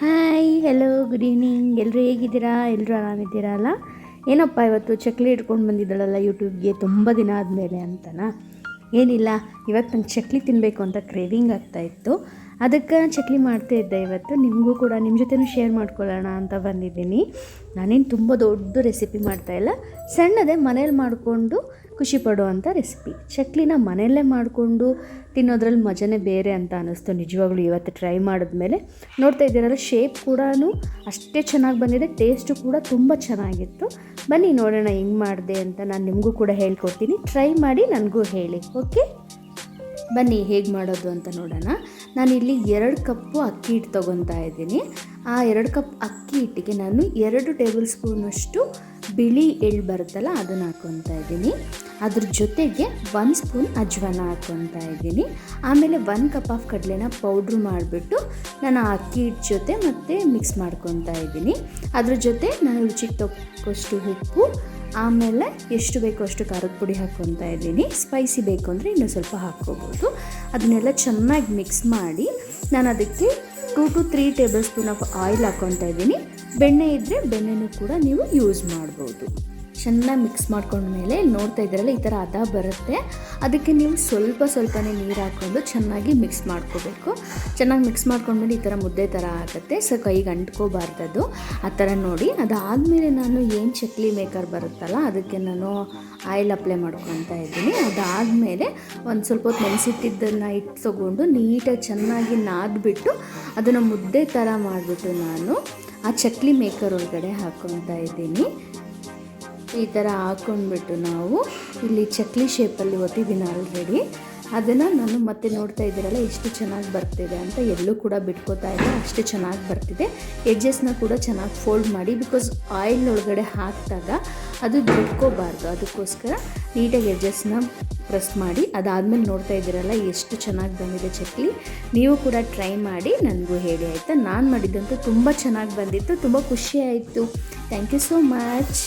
Hi hello good evening ಎಲ್ಲರೂ ಹೇಗಿದ್ದೀರಾ? ಎಲ್ಲರೂ ಆರಾಮಿದ್ದೀರಾ ಅಲ್ಲ? ಏನಪ್ಪ ಇವತ್ತು ಚಕ್ಲಿ ಇಟ್ಕೊಂಡು ಬಂದಿದ್ದಾಳಲ್ಲ ಯೂಟ್ಯೂಬ್ಗೆ? ತುಂಬ ದಿನ ಆದಮೇಲೆ ಅಂತನ? ಏನಿಲ್ಲ, ಇವತ್ತು ನಂಗೆ ಚಕ್ಲಿ ತಿನ್ನಬೇಕು ಅಂತ ಕ್ರೇವಿಂಗ್ ಆಗ್ತಾಯಿತ್ತು ಅದಕ್ಕೆ ಚಕ್ಲಿ ಮಾಡ್ತಾ ಇದ್ದೆ ಇವತ್ತು. ನಿಮಗೂ ಕೂಡ ನಿಮ್ಮ ಜೊತೆನೂ ಶೇರ್ ಮಾಡ್ಕೊಳ್ಳೋಣ ಅಂತ ಬಂದಿದ್ದೀನಿ. ನಾನೇನು ತುಂಬ ದೊಡ್ಡ ರೆಸಿಪಿ ಮಾಡ್ತಾಯಿಲ್ಲ ಸಣ್ಣದೇ ಮನೇಲಿ ಮಾಡಿಕೊಂಡು ಖುಷಿ ಪಡುವಂಥ ರೆಸಿಪಿ ಚಕ್ಲಿನ ಮನೆಯಲ್ಲೇ ಮಾಡಿಕೊಂಡು ತಿನ್ನೋದ್ರಲ್ಲಿ ಮಜನೇ ಬೇರೆ ಅಂತ ಅನ್ನಿಸ್ತು. ನಿಜವಾಗ್ಲೂ ಇವತ್ತು ಟ್ರೈ ಮಾಡಿದ್ಮೇಲೆ ನೋಡ್ತಾ ಇದ್ದೀರಲ್ಲ ಶೇಪ್ ಕೂಡ ಅಷ್ಟೇ ಚೆನ್ನಾಗಿ ಬಂದಿದೆ ಟೇಸ್ಟು ಕೂಡ ತುಂಬ ಚೆನ್ನಾಗಿತ್ತು. ಬನ್ನಿ ನೋಡೋಣ ಹೆಂಗೆ ಮಾಡಿದೆ ಅಂತ ನಾನು ನಿಮಗೂ ಕೂಡ ಹೇಳ್ಕೊಡ್ತೀನಿ. ಟ್ರೈ ಮಾಡಿ ನನಗೂ ಹೇಳಿ ಓಕೆ ಬನ್ನಿ ಹೇಗೆ ಮಾಡೋದು ಅಂತ ನೋಡೋಣ. ನಾನಿಲ್ಲಿ ಎರಡು ಕಪ್ಪು ಅಕ್ಕಿ ಹಿಟ್ಟು ತೊಗೊತಾ ಇದ್ದೀನಿ. ಆ ಎರಡು ಕಪ್ ಅಕ್ಕಿ ಹಿಟ್ಟಿಗೆ ನಾನು ಎರಡು ಟೇಬಲ್ ಸ್ಪೂನಷ್ಟು ಬಿಳಿ ಎಳ್ಳು ಬರುತ್ತಲ್ಲ, ಅದನ್ನು ಹಾಕ್ಕೊತಾ ಇದ್ದೀನಿ. ಅದ್ರ ಜೊತೆಗೆ ಒನ್ ಸ್ಪೂನ್ ಅಜ್ವಾನ ಹಾಕ್ಕೊತಾ ಇದ್ದೀನಿ. ಆಮೇಲೆ ಒಂದು ಕಪ್ ಆಫ್ ಕಡಲೆನ ಪೌಡ್ರ್ ಮಾಡಿಬಿಟ್ಟು ನಾನು ಅಕ್ಕಿ ಹಿಟ್ಟು ಜೊತೆ ಮತ್ತು ಮಿಕ್ಸ್ ಮಾಡ್ಕೊತಾ ಇದ್ದೀನಿ. ಅದ್ರ ಜೊತೆ ನಾನು ರುಚಿಗೆ ತಕ್ಕಷ್ಟು ಉಪ್ಪು, ಆಮೇಲೆ ಎಷ್ಟು ಬೇಕೋ ಅಷ್ಟು ಖಾರದ ಪುಡಿ ಹಾಕ್ಕೊತಾ ಇದ್ದೀನಿ. ಸ್ಪೈಸಿ ಬೇಕು ಅಂದರೆ ಇನ್ನೂ ಸ್ವಲ್ಪ ಹಾಕ್ಕೋಬೋದು. ಅದನ್ನೆಲ್ಲ ಚೆನ್ನಾಗಿ ಮಿಕ್ಸ್ ಮಾಡಿ ನಾನು ಅದಕ್ಕೆ two to three tablespoon of oil ಹಾಕ್ಕೊತಾ ಇದ್ದೀನಿ. ಬೆಣ್ಣೆ ಇದ್ದರೆ ಬೆಣ್ಣೆನೂ ಕೂಡ ನೀವು ಯೂಸ್ ಮಾಡ್ಬೋದು. ಚೆನ್ನಾಗಿ ಮಿಕ್ಸ್ ಮಾಡ್ಕೊಂಡ್ಮೇಲೆ ನೋಡ್ತಾ ಇದ್ದೀರಲ್ಲ, ಈ ಥರ ಹದ ಬರುತ್ತೆ. ಅದಕ್ಕೆ ನೀವು ಸ್ವಲ್ಪ ಸ್ವಲ್ಪನೇ ನೀರು ಹಾಕ್ಕೊಂಡು ಚೆನ್ನಾಗಿ ಮಿಕ್ಸ್ ಮಾಡ್ಕೋಬೇಕು. ಚೆನ್ನಾಗಿ ಮಿಕ್ಸ್ ಮಾಡ್ಕೊಂಡ್ಮೇಲೆ ಈ ಥರ ಮುದ್ದೆ ಥರ ಆಗುತ್ತೆ. ಸೊ ಕೈಗೆ ಅಂಟ್ಕೋಬಾರ್ದದು. ಆ ಥರ ನೋಡಿ. ಅದಾದಮೇಲೆ ನಾನು ಏನು ಚಕ್ಲಿ ಮೇಕರ್ ಬರುತ್ತಲ್ಲ, ಅದಕ್ಕೆ ನಾನು ಆಯಿಲ್ ಅಪ್ಲೈ ಮಾಡ್ಕೊತಾ ಇದ್ದೀನಿ. ಅದಾದಮೇಲೆ ಒಂದು ಸ್ವಲ್ಪ ಹೊತ್ತು ನೆನೆಸಿಟ್ಟಿದ್ದನ್ನು ಇಟ್ಟು ತೊಗೊಂಡು ನೀಟಾಗಿ ಚೆನ್ನಾಗಿ ನಾದ್ಬಿಟ್ಟು ಅದನ್ನು ಮುದ್ದೆ ಥರ ಮಾಡಿಬಿಟ್ಟು ನಾನು ಆ ಚಕ್ಲಿ ಮೇಕರ್ ಒಳಗಡೆ ಹಾಕ್ಕೊತಾ ಇದ್ದೀನಿ. ಈ ಥರ ಹಾಕ್ಕೊಂಡ್ಬಿಟ್ಟು ನಾವು ಇಲ್ಲಿ ಚಕ್ಲಿ ಶೇಪಲ್ಲಿ ಒತ್ತಿದ್ದೀನಿ ಆಲ್ರೆಡಿ ಅದನ್ನು ನಾನು ಮತ್ತೆ ನೋಡ್ತಾ ಇದ್ದೀರಲ್ಲ, ಎಷ್ಟು ಚೆನ್ನಾಗಿ ಬರ್ತಿದೆ ಅಂತ ಎಲ್ಲೂ ಕೂಡ ಬಿಟ್ಕೋತಾ ಇಲ್ಲ, ಅಷ್ಟು ಚೆನ್ನಾಗಿ ಬರ್ತಿದೆ. ಎಡ್ಜಸ್ನ ಕೂಡ ಚೆನ್ನಾಗಿ ಫೋಲ್ಡ್ ಮಾಡಿ ಬಿಕಾಸ್ ಆಯಿಲ್ ಒಳಗಡೆ ಹಾಕಿದಾಗ ಅದು ಬಿಟ್ಕೋಬಾರ್ದು. ಅದಕ್ಕೋಸ್ಕರ ನೀಟಾಗಿ ಎಡ್ಜಸ್ನ ಪ್ರೆಸ್ ಮಾಡಿ, ಅದಾದಮೇಲೆ ನೋಡ್ತಾ ಇದ್ದೀರಲ್ಲ ಎಷ್ಟು ಚೆನ್ನಾಗಿ ಬಂದಿದೆ ಚಕ್ಲಿ. ನೀವು ಕೂಡ ಟ್ರೈ ಮಾಡಿ, ನನಗೂ ಹೇಳಿ ಆಯಿತಾ? ನಾನು ಮಾಡಿದ್ದಂತೂ ತುಂಬ ಚೆನ್ನಾಗಿ ಬಂದಿತ್ತು, ತುಂಬ ಖುಷಿ ಆಯಿತು. Thank you so much